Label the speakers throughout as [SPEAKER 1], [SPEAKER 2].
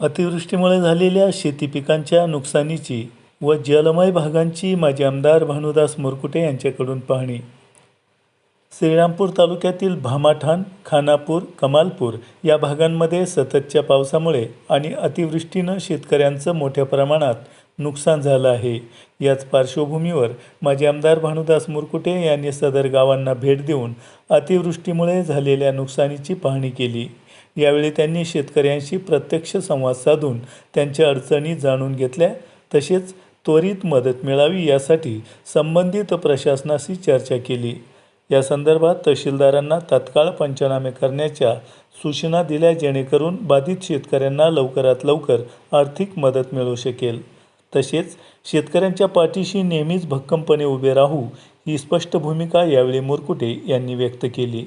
[SPEAKER 1] अतिवृष्टीमुळे झालेल्या शेती पिकांच्या नुकसानीची व जलमय भागांची माजी आमदार भानुदास मुरकुटे यांच्याकडून पाहणी. श्रीरामपूर तालुक्यातील भामाठाण खानापूर कमालपूर या भागांमध्ये सततच्या पावसामुळे आणि अतिवृष्टीनं शेतकऱ्यांचं मोठ्या प्रमाणात नुकसान झालं आहे. याच पार्श्वभूमीवर माजी आमदार भानुदास मुरकुटे यांनी सदर गावांना भेट देऊन अतिवृष्टीमुळे झालेल्या नुकसानीची पाहणी केली. यावेळी त्यांनी शेतकऱ्यांशी प्रत्यक्ष संवाद साधून त्यांच्या अडचणी जाणून घेतल्या. तसेच त्वरित मदत मिळावी यासाठी संबंधित प्रशासनाशी चर्चा केली. या संदर्भात तहसीलदारांना तात्काळ पंचनामे करण्याच्या सूचना दिल्या जेणेकरून बाधित शेतकऱ्यांना लवकरात लवकर आर्थिक मदत मिळू शकेल. तसेच शेतकऱ्यांच्या पाठीशी नेहमीच भक्कमपणे उभे राहू ही स्पष्ट भूमिका यावेळी मुरकुटे यांनी व्यक्त केली.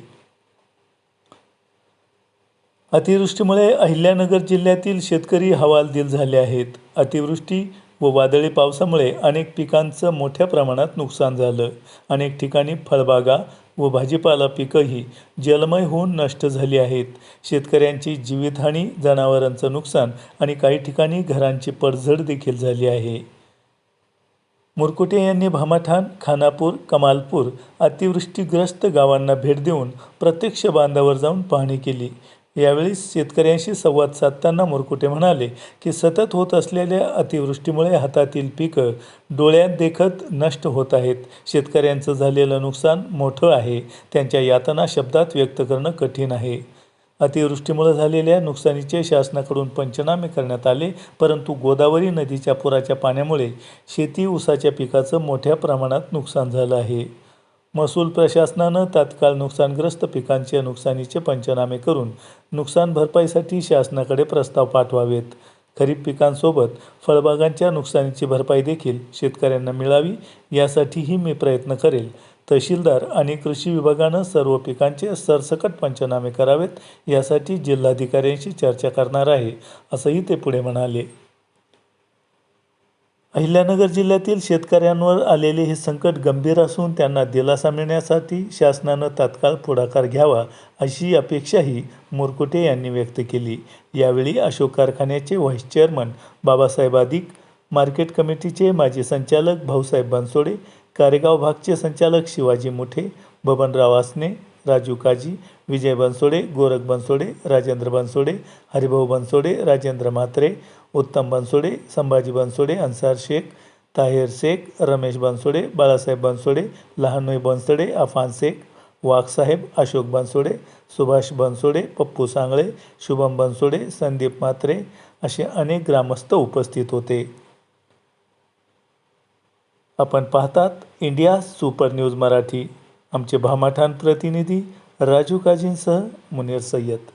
[SPEAKER 1] अतिवृष्टीमुळे अहिल्यानगर जिल्ह्यातील शेतकरी हवालदिल झाले आहेत. अतिवृष्टी व वादळी पावसामुळे अनेक पिकांचं मोठ्या प्रमाणात नुकसान झालं. अनेक ठिकाणी फळबागा व भाजीपाला पिकंही जलमय होऊन नष्ट झाली आहेत. शेतकऱ्यांची जीवितहानी जनावरांचं नुकसान आणि काही ठिकाणी घरांची पडझड देखील झाली आहे. मुरकुटे यांनी भामाठाण खानापूर कमालपूर अतिवृष्टीग्रस्त गावांना भेट देऊन प्रत्यक्ष बांधावर जाऊन पाहणी केली. यावेळी शेतकऱ्यांशी संवाद साधताना मुरकुटे म्हणाले की सतत होत असलेल्या अतिवृष्टीमुळे हातातील पिकं डोळ्यात देखत नष्ट होत आहेत. शेतकऱ्यांचं झालेलं नुकसान मोठं आहे. त्यांच्या यातना शब्दात व्यक्त करणं कठीण आहे. अतिवृष्टीमुळे झालेल्या नुकसानीचे शासनाकडून पंचनामे करण्यात आले परंतु गोदावरी नदीच्या पुराच्या पाण्यामुळे शेती ऊसाच्या पिकाचं मोठ्या प्रमाणात नुकसान झालं आहे. महसूल प्रशासनानं तात्काळ नुकसानग्रस्त पिकांच्या नुकसानीचे पंचनामे करून नुकसान भरपाईसाठी शासनाकडे प्रस्ताव पाठवावेत. खरीप पिकांसोबत फळबागांच्या नुकसानीची भरपाई देखील शेतकऱ्यांना मिळावी यासाठीही मी प्रयत्न करेल. तहसीलदार आणि कृषी विभागानं सर्व पिकांचे सरसकट पंचनामे करावेत यासाठी जिल्हाधिकाऱ्यांशी चर्चा करणार आहे असंही ते पुढे म्हणाले. अहिल्यानगर जिल्ह्यातील शेतकऱ्यांवर आलेले हे संकट गंभीर असून त्यांना दिलासा मिळण्यासाठी शासनानं तात्काळ पुढाकार घ्यावा अशी अपेक्षाही मुरकुटे यांनी व्यक्त केली. यावेळी अशोक कारखान्याचे व्हाईस चेअरमन बाबासाहेब आदिक मार्केट कमिटीचे माजी संचालक भाऊसाहेब बनसोडे कारेगाव भागचे संचालक शिवाजी मुठे बबनराव आसने राजू काजी विजय बनसोडे गोरख बनसोडे राजेंद्र बनसोडे हरिभाऊ बनसोडे राजेंद्र म्हात्रे उत्तम बनसोडे संभाजी बनसोडे अन्सार शेख ताहेर शेख रमेश बनसोडे बाळासाहेब बनसोडे लहानोई बनसोडे अफान शेख वाघसाहेब अशोक बनसोडे सुभाष बनसोडे पप्पू सांगळे शुभम बनसोडे संदीप म्हात्रे असे अनेक ग्रामस्थ उपस्थित होते. आपण पाहतात इंडिया सुपर न्यूज मराठी. आमचे भामाठाण प्रतिनिधी राजू काजींसह मुनीर सय्यद.